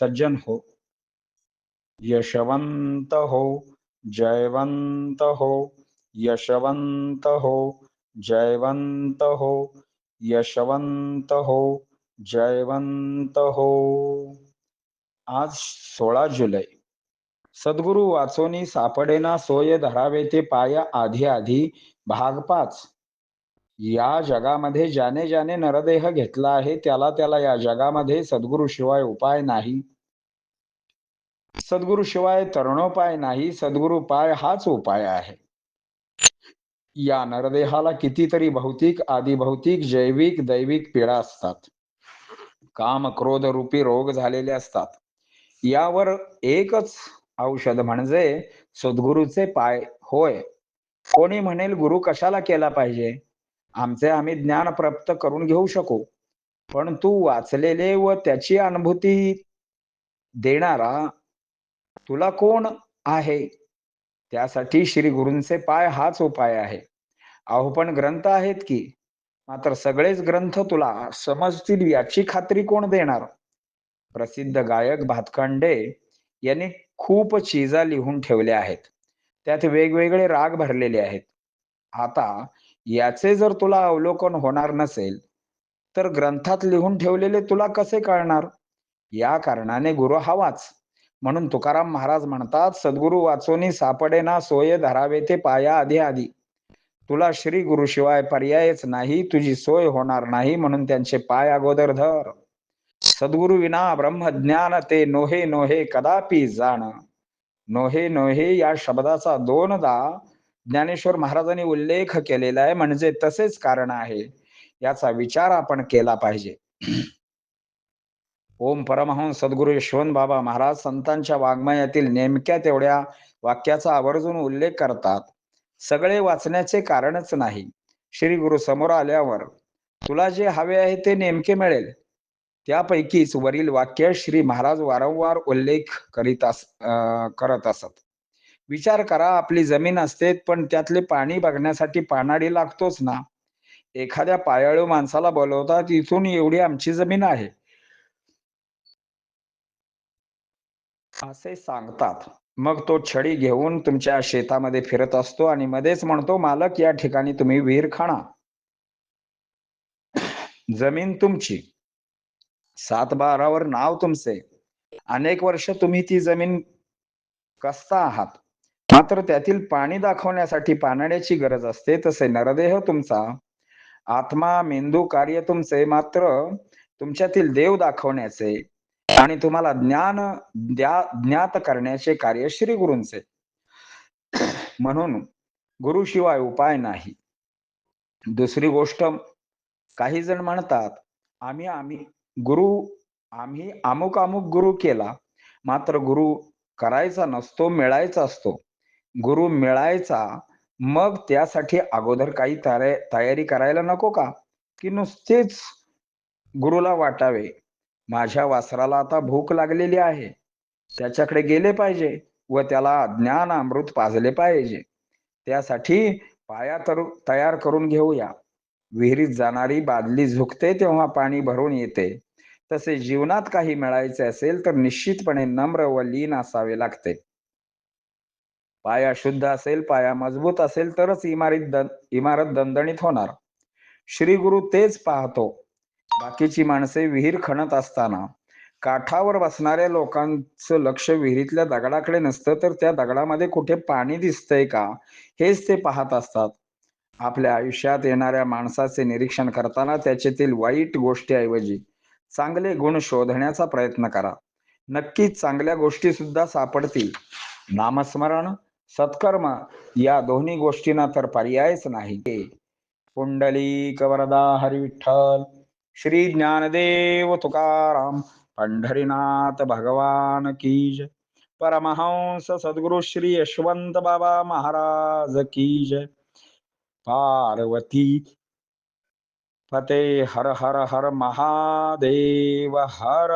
सज्जन हो यशवंत हो जयवंत हो यशवंत हो जयवंत हो यशवंत हो जयवंत हो आज सोळा जुलै। सद्गुरु वाचोनी सापडेना सोय धरावे ते पाया आधी आधी भाग पाच। या जगामध्ये ज्याने ज्याने नरदेह घेतला आहे त्याला त्याला या जगामध्ये सद्गुरु शिवाय उपाय नाही. सद्गुरु शिवाय तरुणोपाय नाही सद्गुरु पाय हाच उपाय आहे. या नरदेहाला कितीतरी भौतिक आदिभौतिक जैविक दैविक पीडा असतात. काम क्रोध रूपी रोग झालेले असतात. यावर एकच औषध म्हणजे सद्गुरूचे पाय. होय. कोणी म्हणेल गुरु कशाला केला पाहिजे? आमचे आम्ही ज्ञान प्राप्त करून घेऊ शकू. पण तू वाचलेले व त्याची अनुभूती देणारा तुला कोण आहे? त्यासाठी श्री गुरूंचे पाय हाच उपाय आहे. अहो पण ग्रंथ आहेत की? मात्र सगळेच ग्रंथ तुला समजतील याची खात्री कोण देणार? प्रसिद्ध गायक भातखंडे यांनी खूप चिजा लिहून ठेवल्या आहेत. त्यात वेगवेगळे राग भरलेले आहेत. आता याचे जर तुला अवलोकन होणार नसेल तर ग्रंथात लिहून ठेवलेले तुला कसे कळणार? या कारणाने गुरु हवाच म्हणून तुकाराम महाराज म्हणतात सद्गुरु वाचोनी सापडे ना सोय धरावे ते पाया आधी आधी. तुला श्री गुरु शिवाय पर्यायच नाही तुझी सोय होणार नाही म्हणून त्यांचे पाय अगोदर धर. सद्गुरु विना ब्रह्मज्ञान ते नोहे नोहे कदापि जाण. नोहे नोहे या शब्दाचा दोनदा ज्ञानेश्वर महाराजांनी उल्लेख केलेला आहे म्हणजे तसेच कारण आहे. याचा विचार आपण केला पाहिजे. ओम परमहंस सद्गुरु यशवंत बाबा महाराज संतांच्या वाङ्मयातील नेमक्या तेवढ्या वाक्याचा आवर्जून उल्लेख करतात. सगळे वाचण्याचे कारणच नाही. श्री गुरु समोर आल्यावर तुला जे हवे आहे ते नेमके मिळेल. त्यापैकीच वरील वाक्य श्री महाराज वारंवार उल्लेख करीत अस करत असत. विचार करा आपली जमीन असते पण त्यातले पाणी बघण्यासाठी पानाडी लागतोच ना. एखाद्या पायाळू माणसाला बोलवतात इथून एवढी आमची जमीन आहे. असे सांगतात. मग तो छडी घेऊन तुमच्या शेतामध्ये फिरत असतो आणि मध्येच म्हणतो मालक या ठिकाणी तुम्ही विहीर खाणा. जमीन तुमची. सात बारावर नाव तुमचे. अनेक वर्ष तुम्ही ती जमीन कसता आहात? मात्र त्यातील पाणी दाखवण्यासाठी पाण्याची गरज असते तसे नरदेह तुमचा. आत्मा मेंदू कार्य तुमचे मात्र तुमच्यातील देव दाखवण्याचे. आणि तुम्हाला ज्ञान द्या ज्ञात करण्याचे कार्य श्री गुरूंचे. म्हणून गुरुशिवाय उपाय नाही. दुसरी गोष्ट काही जण म्हणतात आम्ही आम्ही गुरु आम्ही अमुक अमुक गुरु केला मात्र गुरु करायचा नसतो मिळायचा असतो. गुरु मिळायचा मग त्यासाठी अगोदर काही तयारी तयारी करायला नको का? की नुसतेच गुरुला वाटावे. माझ्या वासराला आता भूक लागलेली आहे. त्याच्याकडे गेले पाहिजे व त्याला ज्ञान अमृत पाजले पाहिजे. त्यासाठी पाया तर तयार करून घेऊया. विहिरीत जाणारी बादली झुकते तेव्हा पाणी भरून येते. तसे जीवनात काही मिळायचे असेल तर निश्चितपणे नम्र व लीन असावे लागते. पाया शुद्ध असेल पाया मजबूत असेल तरच इमारत इमारत दणदणीत होणार. श्री गुरु तेच पाहतो. बाकीची माणसे विहीर खणत असताना काठावर बसणाऱ्या लोकांचं लक्ष विहिरीतल्या दगडाकडे नसतं तर त्या दगडामध्ये कुठे पाणी दिसतंय का हेच ते पाहत असतात. आपल्या आयुष्यात येणाऱ्या माणसाचे निरीक्षण करताना त्याच्यातील वाईट गोष्टीऐवजी चांगले गुण शोधण्याचा प्रयत्न करा. नक्कीच चांगल्या गोष्टी सुद्धा सापडतील. नामस्मरण. सत्कर्म या दोन्ही गोष्टींना तर पर्यायच नाही. पुंडलिक वरदा हरिविठ्ठल श्री ज्ञानदेव तुकाराम पंढरीनाथ भगवान की जय. परमहंस सद्गुरु श्री यशवंत बाबा महाराज की जय. पार्वती फते हर हर हर महादेव हर.